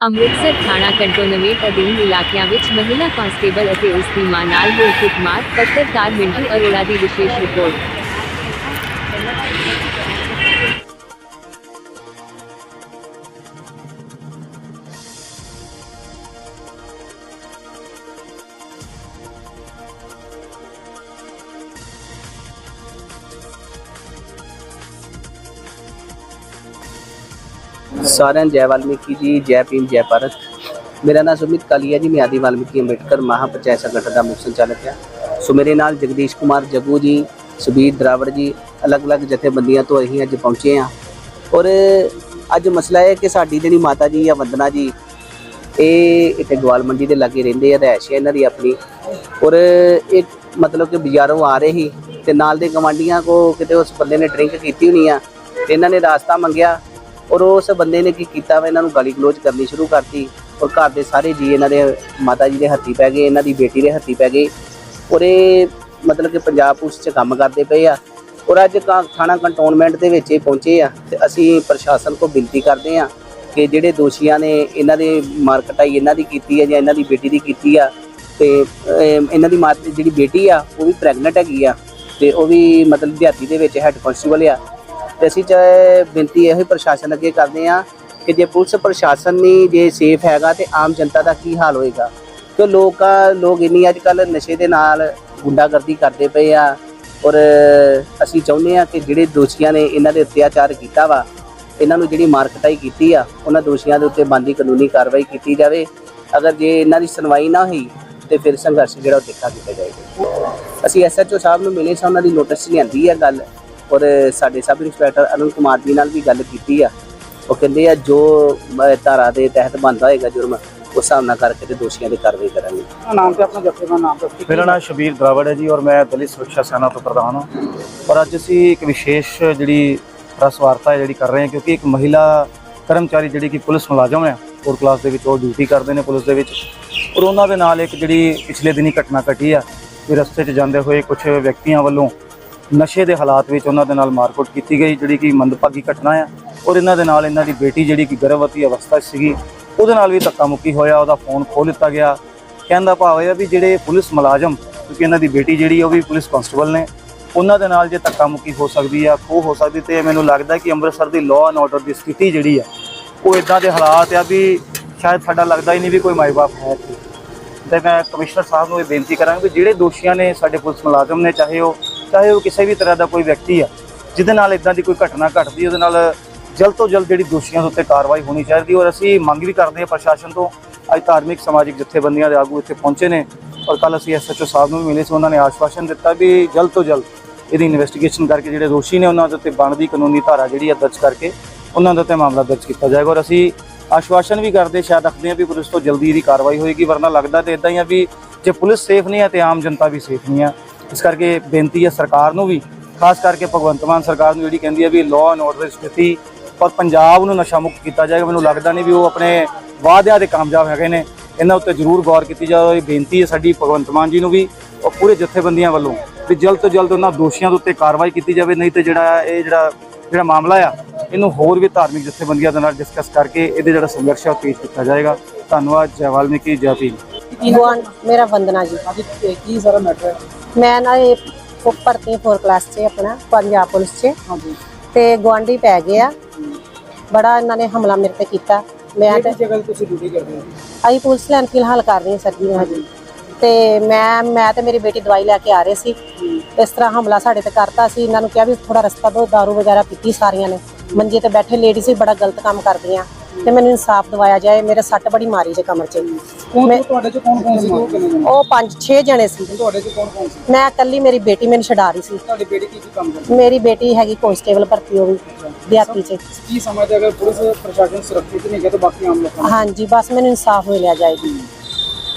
ਅੰਮ੍ਰਿਤਸਰ ਥਾਣਾ ਕੰਟੋਨਮੈਂਟ ਅਧੀਨ ਇਲਾਕਿਆਂ ਵਿੱਚ ਮਹਿਲਾ ਕਾਂਸਟੇਬਲ ਅਤੇ ਉਸ ਦੀ ਮਾਂ ਨਾਲ ਹੋਈ ਕੁੱਟਮਾਰ, ਪੱਤਰਕਾਰ ਮਿੰਟੂ ਅਰੋੜਾ ਦੀ ਵਿਸ਼ੇਸ਼ ਰਿਪੋਰਟ। ਸਾਰਿਆਂ ਨੂੰ ਜੈ ਵਾਲਮੀਕੀ ਜੀ, ਜੈ ਭੀਮ, ਜੈ ਭਾਰਤ। ਮੇਰਾ ਨਾਮ ਸੁਮਿਤ ਕਾਲੀਆ ਜੀ, ਮੈਂ ਆਦੀ ਵਾਲਮੀਕੀ ਅੰਬੇਡਕਰ ਮਹਾ ਪੰਚਾਇਤ ਸੰਗਠਨ ਦਾ ਮੁੱਖ ਸੰਚਾਲਕ ਹਾਂ। ਸੋ ਮੇਰੇ ਨਾਲ ਜਗਦੀਸ਼ ਕੁਮਾਰ ਜੱਗੂ ਜੀ, ਸੁਬੀਰ ਦਰਾਵੜ ਜੀ, ਅਲੱਗ-ਅਲੱਗ ਜਥੇਬੰਦੀਆਂ ਤੋਂ ਅਸੀਂ ਅੱਜ ਪਹੁੰਚੇ ਹਾਂ। ਔਰ ਅੱਜ ਮਸਲਾ ਇਹ ਹੈ ਕਿ ਸਾਡੀ ਜਿਹੜੀ ਮਾਤਾ ਜੀ ਆ ਵੰਦਨਾ ਜੀ, ਇਹ ਇੱਥੇ ਗਵਾਲ ਮੰਡੀ ਦੇ ਲਾਗੇ ਰਹਿੰਦੇ ਆ ਰਹਿਸ਼ ਹੈ ਇਹਨਾਂ ਦੀ ਆਪਣੀ। ਔਰ ਇੱਕ ਮਤਲਬ ਕਿ ਬਾਜ਼ਾਰੋਂ ਆ ਰਹੇ ਸੀ ਤੇ ਨਾਲ ਦੇ ਗਵਾਂਡੀਆਂ ਕੋ ਕਿਤੇ ਉਸ ਬੰਦੇ ਨੇ ਡਰਿੰਕ ਕੀਤੀ ਹੋਣੀ ਆ, ਤੇ ਇਹਨਾਂ ਨੇ ਰਾਸਤਾ ਮੰਗਿਆ। ਔਰ ਉਸ ਬੰਦੇ ਨੇ ਕੀ ਕੀਤਾ ਵਾ, ਇਹਨਾਂ ਨੂੰ ਗਾਲੀ ਗਲੋਚ ਕਰਨੀ ਸ਼ੁਰੂ ਕਰਤੀ ਔਰ ਘਰ ਦੇ ਸਾਰੇ ਜੀ ਇਹਨਾਂ ਦੇ ਮਾਤਾ ਜੀ ਦੇ ਹੱਥੀ ਪੈ ਗਏ, ਇਹਨਾਂ ਦੀ ਬੇਟੀ ਦੇ ਹੱਥੀ ਪੈ ਗਏ। ਔਰ ਇਹ ਮਤਲਬ ਕਿ ਪੰਜਾਬ ਪੁਲਿਸ 'ਚ ਕੰਮ ਕਰਦੇ ਪਏ ਆ। ਔਰ ਅੱਜ ਕਾ- ਥਾਣਾ ਕੰਟੋਨਮੈਂਟ ਦੇ ਵਿੱਚ ਇਹ ਪਹੁੰਚੇ ਆ ਤੇ ਅਸੀਂ ਪ੍ਰਸ਼ਾਸਨ ਕੋ ਬੇਨਤੀ ਕਰਦੇ ਆ ਕਿ ਜਿਹੜੇ ਦੋਸ਼ੀਆਂ ਨੇ ਇਹਨਾਂ ਦੇ ਮਾਰ ਕਟਾਈ ਇਹਨਾਂ ਦੀ ਕੀਤੀ ਹੈ ਜਾਂ ਇਹਨਾਂ ਦੀ ਬੇਟੀ ਦੀ ਕੀਤੀ ਆ ਤੇ ਇਹਨਾਂ ਦੀ ਮਾਂ ਜਿਹੜੀ ਬੇਟੀ ਆ, ਉਹ ਵੀ ਪ੍ਰੈਗਨੈਂਟ ਹੈਗੀ ਆ ਤੇ ਉਹ ਵੀ ਮਤਲਬ ਦਿਹਾਤੀ ਦੇ ਵਿੱਚ ਹੈੱਡ ਕਾਂਸਟੇਬਲ ਆ। ਤੇ ਅਸੀਂ ਚਾਹੇ ਬੇਨਤੀ ਇਹੋ ਹੀ ਪ੍ਰਸ਼ਾਸਨ ਅੱਗੇ ਕਰਦੇ ਆ ਕਿ ਜੇ ਪੁਲਿਸ ਪ੍ਰਸ਼ਾਸਨ ਨਹੀਂ ਜੇ ਸੇਫ ਹੈਗਾ ਤੇ ਆਮ ਜਨਤਾ ਦਾ ਕੀ ਹਾਲ ਹੋਏਗਾ? ਕਿ ਲੋਕਾਂ, ਲੋਕ ਇੰਨੀ ਅੱਜ ਕੱਲ ਨਸ਼ੇ ਦੇ ਨਾਲ ਗੁੰਡਾਗਰਦੀ ਕਰਦੇ ਪਏ ਆ ਔਰ ਅਸੀਂ ਚਾਹੁੰਦੇ ਆ ਕਿ ਜਿਹੜੇ ਦੋਸ਼ੀਆਂ ਨੇ ਇਹਨਾਂ ਦੇ ਅਤਿਆਚਾਰ ਕੀਤਾ ਵਾ, ਇਹਨਾਂ ਨੂੰ ਜਿਹੜੀ ਮਾਰ ਕਟਾਈ ਕੀਤੀ ਆ, ਉਹਨਾਂ ਦੋਸ਼ੀਆਂ ਦੇ ਉੱਤੇ ਬੰਦੀ ਕਾਨੂੰਨੀ ਕਾਰਵਾਈ ਕੀਤੀ ਜਾਵੇ। ਅਗਰ ਜੇ ਇਹਨਾਂ ਦੀ ਸੁਣਵਾਈ ਨਾ ਹੋਈ ਤੇ ਫਿਰ ਸੰਘਰਸ਼ ਜਿਹੜਾ ਉਹ ਤਿੱਖਾ ਕੀਤਾ ਜਾਏਗਾ। ਅਸੀਂ ਐਸਐਚਓ ਸਾਹਿਬ ਨੂੰ ਮਿਲੇ ਸਾਂ, ਉਹਨਾਂ ਦੀ ਨੋਟਿਸ ਲਿਆਂਦੀ ਆ ਗੱਲ। ਔਰ ਸਾਡੇ ਸਬ ਇੰਸਪੈਕਟਰ ਅਨੁਜ ਕੁਮਾਰ ਜੀ ਨਾਲ ਵੀ ਗੱਲ ਕੀਤੀ ਆ। ਉਹ ਕਹਿੰਦੇ ਆ ਜੋ ਧਾਰਾ ਦੇ ਤਹਿਤ ਬਣਦਾ ਹੋਏਗਾ ਜੁਰਮ ਉਸ ਹਿਸਾਬ ਨਾਲ ਕਰਕੇ ਤੇ ਦੋਸ਼ੀਆਂ ਦੀ ਕਾਰਵਾਈ ਕਰਾਂਗੇ। ਨਾਮ ਤੇ ਆਪਣਾ ਜੱਥੇ ਦਾ ਨਾਮ ਦੱਸੋ। ਮੇਰਾ ਨਾਮ ਸ਼ਬੀਰ ਦਰਾਵੜ ਹੈ ਜੀ ਔਰ ਮੈਂ ਦਲਿਤ ਸੁਰੱਖਿਆ ਸੈਨਾ ਤੋਂ ਪ੍ਰਧਾਨ ਹਾਂ। ਔਰ ਅੱਜ ਅਸੀਂ ਇੱਕ ਵਿਸ਼ੇਸ਼ ਜਿਹੜੀ ਪ੍ਰੈਸ ਵਾਰਤਾ ਹੈ ਜਿਹੜੀ ਕਰ ਰਹੇ ਹਾਂ ਕਿਉਂਕਿ ਇੱਕ ਮਹਿਲਾ ਕਰਮਚਾਰੀ ਜਿਹੜੀ ਕਿ ਪੁਲਿਸ ਮੁਲਾਜ਼ਮ ਹੈ ਔਰ ਕਲਾਸ ਦੇ ਵਿੱਚ ਉਹ ਡਿਊਟੀ ਕਰਦੇ ਨੇ ਪੁਲਿਸ ਦੇ ਵਿੱਚ। ਔਰ ਉਹਨਾਂ ਦੇ ਨਾਲ ਇੱਕ ਜਿਹੜੀ ਪਿਛਲੇ ਦਿਨੀ ਘਟਨਾ ਘਟੀ ਆ ਕਿ ਰਸਤੇ 'ਚ ਜਾਂਦੇ ਹੋਏ ਕੁਝ ਵਿਅਕਤੀਆਂ ਵੱਲੋਂ ਨਸ਼ੇ ਦੇ ਹਾਲਾਤ ਵਿੱਚ ਉਹਨਾਂ ਦੇ ਨਾਲ ਮਾਰਕੁੱਟ ਕੀਤੀ ਗਈ, ਜਿਹੜੀ ਕਿ ਮੰਦਭਾਗੀ ਘਟਨਾ ਆ। ਔਰ ਇਹਨਾਂ ਦੇ ਨਾਲ ਇਹਨਾਂ ਦੀ ਬੇਟੀ ਜਿਹੜੀ ਕਿ ਗਰਭਵਤੀ ਅਵਸਥਾ 'ਚ ਸੀਗੀ, ਉਹਦੇ ਨਾਲ ਵੀ ਧੱਕਾ ਮੁੱਕੀ ਹੋਇਆ, ਉਹਦਾ ਫੋਨ ਖੋਹ ਲਿੱਤਾ ਗਿਆ। ਕਹਿੰਦਾ ਭਾਵ ਇਹ ਆ ਵੀ ਜਿਹੜੇ ਪੁਲਿਸ ਮੁਲਾਜ਼ਮ, ਕਿਉਂਕਿ ਇਹਨਾਂ ਦੀ ਬੇਟੀ ਜਿਹੜੀ ਉਹ ਵੀ ਪੁਲਿਸ ਕਾਂਸਟੇਬਲ ਨੇ, ਉਹਨਾਂ ਦੇ ਨਾਲ ਜੇ ਧੱਕਾ ਮੁੱਕੀ ਹੋ ਸਕਦੀ ਆ, ਖੋਹ ਹੋ ਸਕਦੀ ਤੇ ਮੈਨੂੰ ਲੱਗਦਾ ਕਿ ਅੰਮ੍ਰਿਤਸਰ ਦੀ ਲਾਅ ਐਂਡ ਆਰਡਰ ਦੀ ਸਥਿਤੀ ਜਿਹੜੀ ਆ, ਉਹ ਇਦਾਂ ਦੇ ਹਾਲਾਤ ਆ ਵੀ ਸ਼ਾਇਦ ਸਾਡਾ ਲੱਗਦਾ ਹੀ ਨਹੀਂ ਵੀ ਕੋਈ ਮਾਈ-ਬਾਪ ਹੈ ਇੱਥੇ। ਤੇ ਮੈਂ ਕਮਿਸ਼ਨਰ ਸਾਹਿਬ ਨੂੰ ਇਹ ਬੇਨਤੀ ਕਰਾਂਗਾ ਕਿ ਜਿਹੜੇ ਦੋਸ਼ੀਆਂ ਨੇ ਸਾਡੇ ਪੁਲਿਸ ਮੁਲਾਜ਼ਮ ਨੇ, ਚਾਹੇ ਉਹ ਚਾਹੇ ਉਹ ਕਿਸੇ ਵੀ ਤਰ੍ਹਾਂ ਦਾ ਕੋਈ ਵਿਅਕਤੀ ਆ, ਜਿਹਦੇ ਨਾਲ ਇਦਾਂ ਦੀ ਕੋਈ ਘਟਨਾ ਘਟਦੀ ਉਹਦੇ ਨਾਲ ਜਲਦ ਤੋਂ ਜਲਦ ਜਿਹੜੀ ਦੋਸ਼ੀਆਂ ਦੇ ਉੱਤੇ ਕਾਰਵਾਈ ਹੋਣੀ ਚਾਹੀਦੀ ਔਰ ਅਸੀਂ ਮੰਗ ਵੀ ਕਰਦੇ ਹਾਂ ਪ੍ਰਸ਼ਾਸਨ ਤੋਂ, ਅੱਜ ਧਾਰਮਿਕ, ਸਮਾਜਿਕ ਜਥੇਬੰਦੀਆਂ ਦੇ ਆਗੂ ਇੱਥੇ ਪਹੁੰਚੇ ਨੇ, ਔਰ ਕੱਲ ਅਸੀਂ ਐਸਐਚਓ ਸਾਹਿਬ ਨੂੰ ਵੀ ਮਿਲੇ ਸੀ, ਉਹਨਾਂ ਨੇ ਆਸ਼ਵਾਸਨ ਦਿੱਤਾ ਵੀ ਜਲਦ ਤੋਂ ਜਲਦ ਇਹਦੀ ਇਨਵੈਸਟੀਗੇਸ਼ਨ ਕਰਕੇ ਜਿਹੜੇ ਦੋਸ਼ੀ ਨੇ, ਉਹਨਾਂ ਦੇ ਉੱਤੇ ਬਣਦੀ ਕਾਨੂੰਨੀ ਧਾਰਾ ਜਿਹੜੀ ਆ ਦਰਜ ਕਰਕੇ ਉਹਨਾਂ ਦੇ ਉੱਤੇ ਮਾਮਲਾ ਦਰਜ ਕੀਤਾ ਜਾਏਗਾ। ਔਰ ਅਸੀਂ ਆਸ਼ਵਾਸਨ ਵੀ ਕਰਦੇ, ਸ਼ਾਇਦ ਰੱਖਦੇ ਹਾਂ ਵੀ ਪੁਲਿਸ ਤੋਂ ਜਲਦੀ ਇਹਦੀ ਕਾਰਵਾਈ ਹੋਏਗੀ, ਵਰਨਾ ਲੱਗਦਾ ਤੇ ਇਦਾਂ ਹੀ ਆ ਵੀ ਜੇ ਪੁਲਿਸ ਸੇਫ ਨਹੀਂ ਹੈ ਤੇ ਆਮ ਜਨਤਾ ਵੀ ਸੇਫ ਨਹੀਂ ਆ। ਇਸ ਕਰਕੇ ਬੇਨਤੀ ਹੈ ਸਰਕਾਰ ਨੂੰ ਵੀ ਖਾਸ ਕਰਕੇ ਭਗਵੰਤ ਮਾਨ ਸਰਕਾਰ ਨੂੰ ਜਿਹੜੀ ਕਹਿੰਦੀ ਹੈ ਵੀ ਲਾਅ ਐਂਡ ਆਰਡਰ ਦੀ ਸਥਿਤੀ ਔਰ ਪੰਜਾਬ ਨੂੰ ਨਸ਼ਾ ਮੁਕਤ ਕੀਤਾ ਜਾਏਗਾ ਮੈਨੂੰ ਲੱਗਦਾ ਨਹੀਂ ਵੀ ਉਹ ਆਪਣੇ ਵਾਅਦਿਆਂ ਦੇ ਕਾਮਯਾਬ ਹੈਗੇ ਨੇ। ਇਹਨਾਂ ਉੱਤੇ ਜ਼ਰੂਰ ਗੌਰ ਕੀਤੀ ਜਾਵੇ ਇਹ ਬੇਨਤੀ ਹੈ ਸਾਡੀ ਭਗਵੰਤ ਮਾਨ ਜੀ ਨੂੰ ਵੀ ਔਰ ਪੂਰੇ ਜਥੇਬੰਦੀਆਂ ਵੱਲੋਂ ਵੀ ਜਲਦ ਤੋਂ ਜਲਦ ਉਹਨਾਂ ਦੋਸ਼ੀਆਂ ਦੇ ਉੱਤੇ ਕਾਰਵਾਈ ਕੀਤੀ ਜਾਵੇ ਨਹੀਂ ਤੇ ਜਿਹੜਾ ਇਹ ਜਿਹੜਾ ਜਿਹੜਾ ਮਾਮਲਾ ਆ ਇਹਨੂੰ ਹੋਰ ਵੀ ਧਾਰਮਿਕ ਜਥੇਬੰਦੀਆਂ ਦੇ ਨਾਲ ਡਿਸਕਸ ਕਰਕੇ ਇਹਦੇ ਜਿਹੜਾ ਸੰਘਰਸ਼ ਹੈ ਉਹ ਤੇਜ਼ ਕੀਤਾ ਜਾਏਗਾ। ਧੰਨਵਾਦ ਜੈ ਵਾਲਮੀਕੀ ਜੈ ਭੀਮ। ਮੇਰਾ ਵੰਦਨਾ ਜੀ। ਕੀ ਸਾਰਾ ਮੈਟਰ ਹੈ? ਮੈਂ ਨਾ ਇਹ ਭਰਤੀ ਫੋਰ ਕਲਾਸ 'ਚ ਆਪਣਾ ਪੰਜਾਬ ਪੁਲਿਸ 'ਚ। ਹਾਂਜੀ। ਤੇ ਗੁਆਂਢੀ ਪੈ ਗਏ ਆ। ਬੜਾ ਇਹਨਾਂ ਨੇ ਹਮਲਾ ਮੇਰੇ ਤੇ ਕੀਤਾ। ਮੈਂ ਤੇ ਜਗ੍ਹਾ ਤੁਸੀਂ ਡਿਊਟੀ ਕਰਦੇ ਹੋ? ਅਸੀਂ ਪੁਲਿਸ ਲਾਈਨ ਫਿਲਹਾਲ ਕਰ ਰਹੀ ਹਾਂ ਸਰ ਜੀ ਹਜੇ। ਤੇ ਮੈਂ ਮੈਂ ਤੇ ਮੇਰੀ ਬੇਟੀ ਦਵਾਈ ਲੈ ਕੇ ਆ ਰਹੇ ਸੀ। ਇਸ ਤਰ੍ਹਾਂ ਹਮਲਾ ਸਾਡੇ ਤੇ ਕਰਤਾ ਸੀ। ਇਹਨਾਂ ਨੂੰ ਕਿਹਾ ਵੀ ਥੋੜਾ ਰਸਤਾ ਦੋ ਦਾਰੂ ਵਗੈਰਾ ਪੀਤੀ ਸਾਰੀਆਂ ਨੇ। ਮੰਜੇ ਤੇ ਬੈਠੇ ਲੇਡੀ ਸੀ ਬੜਾ ਗਲਤ ਕੰਮ ਕਰਦੀਆਂ। ਤੇ ਮੈਨੂੰ ਇਨਸਾਫ ਦਿਵਾਇਆ ਜਾਏ ਮੇਰੇ ਸੱਟ ਬੜੀ ਮਾਰੀ ਜੇ ਕਮਰ 'ਚ। ਕੌਣ ਮੈਂ- ਤੁਹਾਡੇ ਚ ਕੌਣ ਕੌਣ ਸੀ? ਉਹ ਕਿੰਨੇ ਜਣੇ? ਉਹ ਪੰਜ ਛੇ ਜਣੇ ਸੀ। ਤੁਹਾਡੇ ਚ ਕੌਣ ਕੌਣ ਸੀ? ਮੈਂ ਇਕੱਲੀ ਮੇਰੀ ਬੇਟੀ ਮੈਨੂੰ ਛਡਾ ਰਹੀ ਸੀ। ਤੁਹਾਡੀ ਬੇਟੀ ਕੀ ਕੀ ਕੰਮ ਕਰਦੀ? ਮੇਰੀ ਬੇਟੀ ਹੈਗੀ ਕਾਂਸਟੇਬਲ ਭਰਤੀ ਉਹ ਵੀ ਦਿਹਾਤੀ 'ਚ। ਕੀ ਸਮਝਦੇ ਅਗਰ ਪੁਲਿਸ ਪ੍ਰਸ਼ਾਸਨ ਸੁਰੱਖਿਅਤ ਨਹੀਂ ਹੈ ਤਾਂ ਬਾਕੀ ਆਮ ਲੋਕਾਂ ਨੂੰ? ਹਾਂਜੀ ਬਸ ਮੈਨੂੰ ਇਨਸਾਫ ਮਿਲਿਆ ਜਾਏਗੀ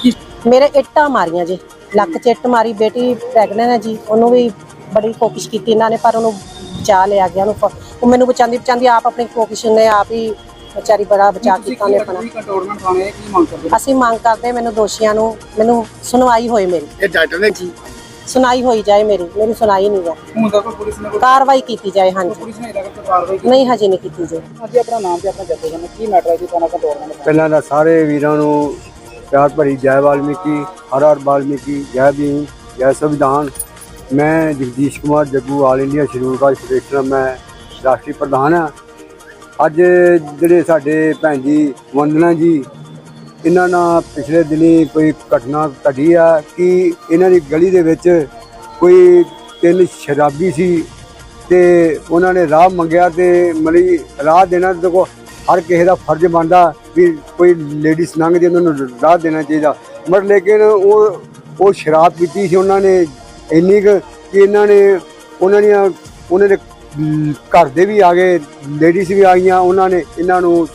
ਕੀ? ਮੇਰੇ ਇੱਟਾਂ ਮਾਰੀਆਂ ਜੀ ਲੱਕ 'ਚ ਇੱਟ ਮਾਰੀ ਬੇਟੀ ਪ੍ਰੈਗਨੈਂਟ ਹੈ ਜੀ ਉਹਨੂੰ ਵੀ ਬੜੀ ਕੋਸ਼ਿਸ਼ ਕੀਤੀ ਇਹਨਾਂ ਨੇ ਪਰ ਉਹਨੂੰ ਬਚਾ ਲਿਆ ਗਿਆ ਉਹਨੂੰ ਉਹ ਮੈਨੂੰ ਬਚਾਉਂਦੀ ਬਚਾਉਂਦੀ ਆਪ ਆਪਣੀ ਕੋਸ਼ਿਸ਼ ਨੇ ਆਪ ਹੀ ਵਿਚਾਰੀ ਬੜਾ ਬਚਾ ਕੀਤਾ ਕੀ ਆਪਣਾ। ਕੰਟਰੋਲਮੈਂਟ ਥਾਣੇ ਕੀ ਮੰਗ ਕਰਦੇ? ਅਸੀਂ ਮੰਗ ਕਰਦੇ ਮੈਨੂੰ ਦੋਸ਼ੀਆਂ ਨੂੰ ਮੈਨੂੰ ਸੁਣਵਾਈ ਹੋਏ ਮੇਰੀ। ਇਹ ਡਾਕਟਰ ਨੇ ਕੀ ਸੁਣਾਈ ਹੋਈ ਜਾਏ ਮੇਰੀ ਮੇਰੀ ਸੁਣਾਈ ਨਹੀਂ ਹੈ ਹੁਣ ਤੱਕ ਪੁਲਿਸ ਨੇ ਕੋਈ ਕਾਰਵਾਈ ਕੀਤੀ ਜਾਏ ਹਾਂਜੀ। ਪੁਲਿਸ ਨੇ ਇਹਦਾ ਕੋਈ ਕਾਰਵਾਈ ਕੀਤੀ? ਨਹੀਂ ਹਜੇ ਨਹੀਂ ਕੀਤੀ ਜੀ ਅੱਜ ਆਪਣਾ ਨਾਮ ਤੇ ਆਪਣਾ ਜੱਥੇ ਕਰਨਾ ਕੀ ਮੈਟਰ ਹੈ ਜੀ ਤੁਹਾਨੂੰ ਕੰਟਰੋਲ ਕਰਨਾ ਪਹਿਲਾਂ ਤਾਂ ਸਾਰੇ ਵੀਰਾਂ ਨੂੰ ਪਿਆਰ ਭਰੀ ਜੈ ਵਾਲਮੀਕੀ ਹਰ ਹਰ ਵਾਲਮੀਕੀ ਜੈ ਭੀਮ ਜੈ ਸੰਵਿਧਾਨ। ਮੈਂ Jagdish Kumar Jaggu all India scheduled caste federation ਮੈਂ ਰਾਸ਼ਟਰੀ ਪ੍ਰਧਾਨ ਹਾਂ। ਅੱਜ ਜਿਹੜੇ ਸਾਡੇ ਭੈਣ ਜੀ, ਵੰਦਨਾ ਜੀ, ਇਹਨਾਂ ਨਾਲ ਪਿਛਲੇ ਦਿਨੀ ਕੋਈ ਘਟਨਾ ਘਟੀ ਆ ਕਿ ਇਹਨਾਂ ਦੀ ਗਲੀ ਦੇ ਵਿੱਚ ਕੋਈ ਤਿੰਨ ਸ਼ਰਾਬੀ ਸੀ ਤੇ ਉਹਨਾਂ ਨੇ ਰਾਹ ਮੰਗਿਆ ਤੇ ਮਲੀ ਰਾਹ ਦੇਣਾ ਦੇਖੋ, ਹਰ ਕਿਸੇ ਦਾ ਫਰਜ਼ ਬਣਦਾ ਵੀ ਕੋਈ ਲੇਡੀਜ਼ ਲੰਘਦੀ ਉਹਨਾਂ ਨੂੰ ਰਾਹ ਦੇਣਾ ਚਾਹੀਦਾ। ਪਰ ਲੇਕਿਨ ਉਹ ਉਹ ਸ਼ਰਾਬ ਪੀਤੀ ਸੀ ਉਹਨਾਂ ਨੇ ਇੰਨੀ ਕੁ ਕਿ ਇਹਨਾਂ ਨੇ, ਉਹਨਾਂ ਦੀਆਂ, ਉਹਨਾਂ ਦੇ ਘਰ ਦੇ ਵੀ ਆ ਗਏ ਲੇਡੀਜ਼ ਵੀ ਆਈਆਂ ਉਹਨਾਂ ਨੇ ਇਹਨਾਂ ਨੂੰ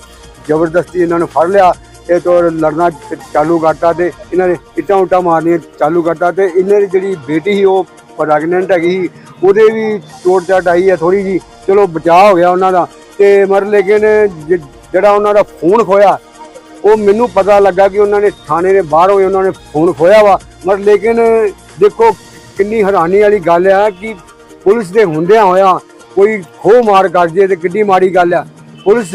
ਜ਼ਬਰਦਸਤੀ ਇਹਨਾਂ ਨੂੰ ਫੜ ਲਿਆ। ਇਹ ਤੋਂ ਲੜਨਾ ਚਾਲੂ ਕਰਤਾ ਤੇ ਇਹਨਾਂ ਨੇ ਇੱਟਾਂ ਉੱਟਾਂ ਮਾਰਨੀਆਂ ਚਾਲੂ ਕਰਤਾ ਤੇ ਇਹਨਾਂ ਦੀ ਜਿਹੜੀ ਬੇਟੀ ਸੀ, ਉਹ ਪ੍ਰੈਗਨੈਂਟ ਹੈਗੀ ਸੀ। ਉਹਦੇ ਵੀ ਚੋਟ ਚਾਟ ਆਈ ਹੈ ਥੋੜੀ ਜੀ ਚਲੋ ਬਚਾਅ ਹੋ ਗਿਆ ਉਹਨਾਂ ਦਾ। ਤੇ ਮਰ ਲੇਕਿਨ ਜ- ਜਿਹੜਾ ਉਹਨਾਂ ਦਾ ਫੋਨ ਖੋਇਆ ਉਹ ਮੈਨੂੰ ਪਤਾ ਲੱਗਾ ਕਿ ਉਹਨਾਂ ਨੇ ਥਾਣੇ ਦੇ ਬਾਹਰ ਹੋਏ ਉਹਨਾਂ ਨੇ ਫੋਨ ਖੋਇਆ ਵਾ। ਮਰ ਲੇਕਿਨ ਦੇਖੋ, ਕਿੰਨੀ ਹੈਰਾਨੀ ਵਾਲੀ ਗੱਲ ਆ ਕਿ ਪੁਲਿਸ ਦੇ ਹੁੰਦਿਆਂ ਹੋਇਆ ਕੋਈ ਖੋਹ ਮਾਰ ਕਰ ਜੇ ਤੇ ਕਿੱਡੀ ਮਾੜੀ ਗੱਲ ਆ। ਪੁਲਿਸ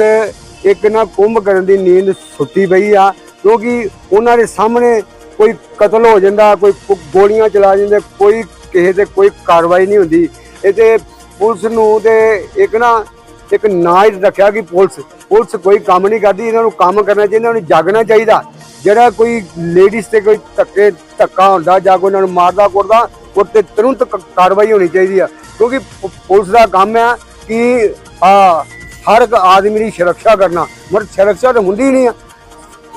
ਇੱਕ ਨਾ ਕੁੰਭ ਕਰਨ ਦੀ ਨੀਂਦ ਸੁੱਤੀ ਪਈ ਆ, ਕਿਉਂਕਿ ਉਹਨਾਂ ਦੇ ਸਾਹਮਣੇ ਕੋਈ ਕਤਲ ਹੋ ਜਾਂਦਾ, ਕੋਈ ਗੋਲੀਆਂ ਚਲਾ ਜਾਂਦੇ, ਕੋਈ ਕਿਸੇ ਤੇ ਕੋਈ ਕਾਰਵਾਈ ਨਹੀਂ ਹੁੰਦੀ। ਇਹ ਤੇ ਪੁਲਿਸ ਨੂੰ ਤੇ ਇੱਕ ਨਾ, ਇੱਕ ਨਾਂ ਰੱਖਿਆ ਕਿ ਪੁਲਿਸ ਪੁਲਿਸ ਕੋਈ ਕੰਮ ਨਹੀਂ ਕਰਦੀ, ਇਹਨਾਂ ਨੂੰ ਕੰਮ ਕਰਨਾ ਚਾਹੀਦਾ, ਇਹਨਾਂ ਨੂੰ ਜਾਗਣਾ ਚਾਹੀਦਾ। ਜਿਹੜਾ ਕੋਈ ਲੇਡੀਜ਼ ਤੇ ਕੋਈ ਧੱਕੇ, ਧੱਕਾ ਹੁੰਦਾ ਜਾਂ ਕੋਈ ਉਹਨਾਂ ਨੂੰ ਮਾਰਦਾ ਕੁੱਟਦਾ, ਉਹ ਤੇ ਤੁਰੰਤ ਕਾਰਵਾਈ ਹੋਣੀ ਚਾਹੀਦੀ ਆ। ਕਿਉਂਕਿ ਪ- ਪੁਲਿਸ ਦਾ ਕੰਮ ਆ ਕਿ, ਆ, ਹਰ ਇੱਕ ਆਦਮੀ ਦੀ ਸੁਰੱਖਿਆ ਕਰਨਾ। ਮਰ ਸੁਰੱਖਿਆ ਤਾਂ ਹੁੰਦੀ ਨਹੀਂ ਆ।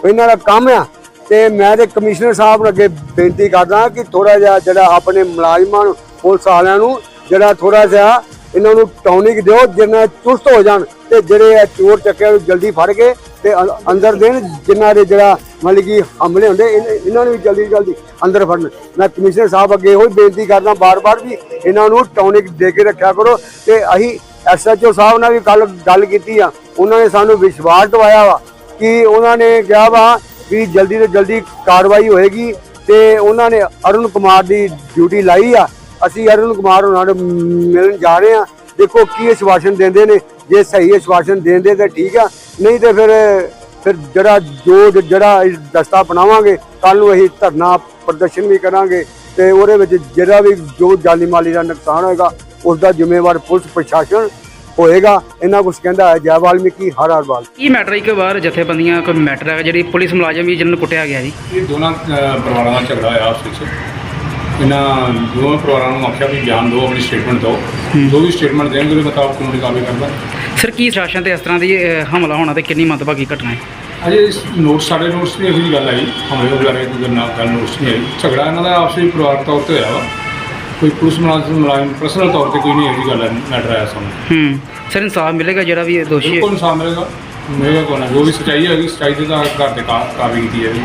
ਇਹਨਾਂ ਦਾ ਕੰਮ ਆ। ਤੇ ਮੈਂ ਤੇ ਕਮਿਸ਼ਨਰ ਸਾਹਿਬ ਨੂੰ ਅੱਗੇ ਬੇਨਤੀ ਕਰਦਾ ਕਿ ਥੋੜਾ ਜਿਹਾ ਜਿਹੜਾ ਆਪਣੇ ਮੁਲਾਜ਼ਮਾਂ ਨੂੰ, ਪੁਲਿਸ ਵਾਲਿਆਂ ਨੂੰ ਜਿਹੜਾ ਥੋੜਾ ਜਿਹਾ ਇਹਨਾਂ ਨੂੰ ਟੌਨਿਕ ਦਿਓ, ਜਿੰਨਾ ਚੁਸਤ ਹੋ ਜਾਣ ਤੇ ਜਿਹੜੇ ਇਹ ਚੋਰ ਚੱਕਿਆ ਨੂੰ ਜਲਦੀ ਫੜ ਕੇ ਤੇ ਅੰਦਰ ਦੇਣ ਜਿਨ੍ਹਾਂ ਦੇ ਜਿਹੜਾ ਮਤਲਬ ਕਿ ਹਮਲੇ ਹੁੰਦੇ ਇਹਨਾਂ ਨੂੰ ਵੀ ਜਲਦੀ ਜਲਦੀ ਅੰਦਰ ਫੜਨ। ਮੈਂ ਕਮਿਸ਼ਨਰ ਸਾਹਿਬ ਅੱਗੇ ਇਹੋ ਹੀ ਬੇਨਤੀ ਕਰਦਾ ਬਾਰ-ਬਾਰ ਵੀ ਇਹਨਾਂ ਨੂੰ ਟੌਨਿਕ ਦੇ ਕੇ ਰੱਖਿਆ ਕਰੋ ਤੇ ਅਸੀਂ ਐਸਐਚਓ ਸਾਹਿਬ ਨਾਲ ਵੀ ਕੱਲ ਗੱਲ ਕੀਤੀ ਆ। ਉਹਨਾਂ ਨੇ ਸਾਨੂੰ ਵਿਸ਼ਵਾਸ ਦਿਵਾਇਆ ਵਾ ਕਿ ਉਹਨਾਂ ਨੇ ਕਿਹਾ ਵਾ ਵੀ ਜਲਦੀ ਤੋਂ ਜਲਦੀ ਕਾਰਵਾਈ ਹੋਏਗੀ ਤੇ ਉਹਨਾਂ ਨੇ ਅਰੁਣ ਕੁਮਾਰ ਦੀ ਡਿਊਟੀ ਲਾਈ ਆ। ਅਸੀਂ ਅਰੁਣ ਕੁਮਾਰ ਉਹਨਾਂ ਨੂੰ ਮਿਲਣ ਜਾ ਰਹੇ ਆ। ਦੇਖੋ ਕੀ ਅਸ਼ਵਾਸਨ ਦਿੰਦੇ ਨੇ। ਜੇ ਸਹੀ ਅਸ਼ਵਾਸਨ ਦਿੰਦੇ ਤਾਂ ਠੀਕ ਆ। ਨਹੀਂ ਤੇ ਫਿਰ ਫਿਰ ਜਿਹੜਾ ਜੋ ਜਿਹੜਾ ਇਹ ਦਸਤਾ ਅਪਣਾਵਾਂਗੇ ਕੱਲ ਨੂੰ ਅਸੀਂ ਧਰਨਾ ਪ੍ਰਦਰਸ਼ਨ ਵੀ ਕਰਾਂਗੇ ਤੇ ਉਹਦੇ ਵਿੱਚ ਜਿਹੜਾ ਵੀ ਜੋ ਜਾਨੀ ਮਾਲੀ ਦਾ ਨੁਕਸਾਨ ਹੋਏਗਾ ਉਸ ਦਾ ਜ਼ਿੰਮੇਵਾਰ ਪੁਲਿਸ ਪ੍ਰਸ਼ਾਸਨ ਹੋਏਗਾ। ਇਹਨਾਂ ਕੁਝ ਕਹਿੰਦਾ ਹੈ ਜੈ ਵਾਲਮੀਕੀ ਹਰ ਹਰ ਵਾਲ। ਕੀ ਮੈਟਰ ਹੈ ਕਿ ਬਾਹਰ ਜਥੇਬੰਦੀਆਂ ਕੋਈ ਮੈਟਰ ਹੈ ਜਿਹੜੀ ਪੁਲਿਸ ਮੁਲਾਜ਼ਮ ਵੀ ਜਿਹਨਾਂ ਨੂੰ ਕੁੱਟਿਆ ਗਿਆ ਜੀ? ਇਹ ਦੋਨਾਂ ਪਰਿਵਾਰਾਂ ਦਾ ਝਗੜਾ ਹੋਇਆ ਆਪਸ ਵਿੱਚ। ਇਹਨਾਂ ਦੋਵਾਂ ਪਰਿਵਾਰਾਂ ਨੂੰ ਆਖਿਆ ਵੀ ਬਿਆਨ ਦਿਓ ਆਪਣੀ ਸਟੇਟਮੈਂਟ ਦਿਓ। ਜੋ ਵੀ ਸਟੇਟਮੈਂਟ ਦੇਣਗੇ ਉਹਦੇ ਮੁਤਾਬਕ ਕਾਨੂੰਨੀ ਕਾਰਵਾਈ ਕਰਦਾ। ਸਰ ਕੀ ਸ਼ਾਸਨ ਤੇ ਇਸ ਤਰ੍ਹਾਂ ਦੀ ਅਹ, ਹਮਲਾ ਹੋਣਾ ਤੇ ਕਿੰਨੀ ਮੰਦਭਾਗੀ ਘਟਨਾ ਹੈ? ਅਜੇ ਇਸ ਨੋਟਸ ਸਾਡੇ ਨੋਟਸ ਵੀ ਇਹੋ ਜਿਹੀ ਗੱਲ ਆਈ। ਹਮਲੇ ਵਗੈਰਾ ਕੋਈ ਗੱਲ ਨਾ ਗੱਲ ਨੋਟਸ ਨਹੀਂ ਆਈ। ਝਗੜਾ ਇਹਨਾਂ ਦਾ ਆਪਸੀ ਪਰਿਵਾਰਕ ਤੌਰ ਤੇ ਹੋਇਆ ਵਾ। ਕੋਈ ਪੁਲਿਸ ਮੁਲਾਜ਼ਮ ਮੁਲਾਜ਼ਮ ਪਰਸਨਲ ਤੌਰ ਤੇ ਕੋਈ ਨਹੀਂ ਇਹੋ ਜਿਹੀ ਗੱਲ ਮੈਟਰ ਆਇਆ ਸਾਹਮਣੇ। ਹੂੰ। ਸਰ ਇਨਸਾਫ ਮਿਲੇਗਾ ਜਿਹੜਾ ਵੀ ਇਹ ਦੋਸ਼ੀ ਹੈ? ਬਿਲਕੁਲ ਇਨਸਾਨ ਮਿਲੇਗਾ। ਮਿਲੇਗਾ ਕੋਣ ਜੋ ਵੀ ਸੱਚਾਈ ਹੈਗੀ ਸੱਚਾਈ ਦੇ ਤਾਂ ਘਰ ਤੇ ਕਾ- ਕਾਰਵਾਈ ਕੀਤੀ ਹੈ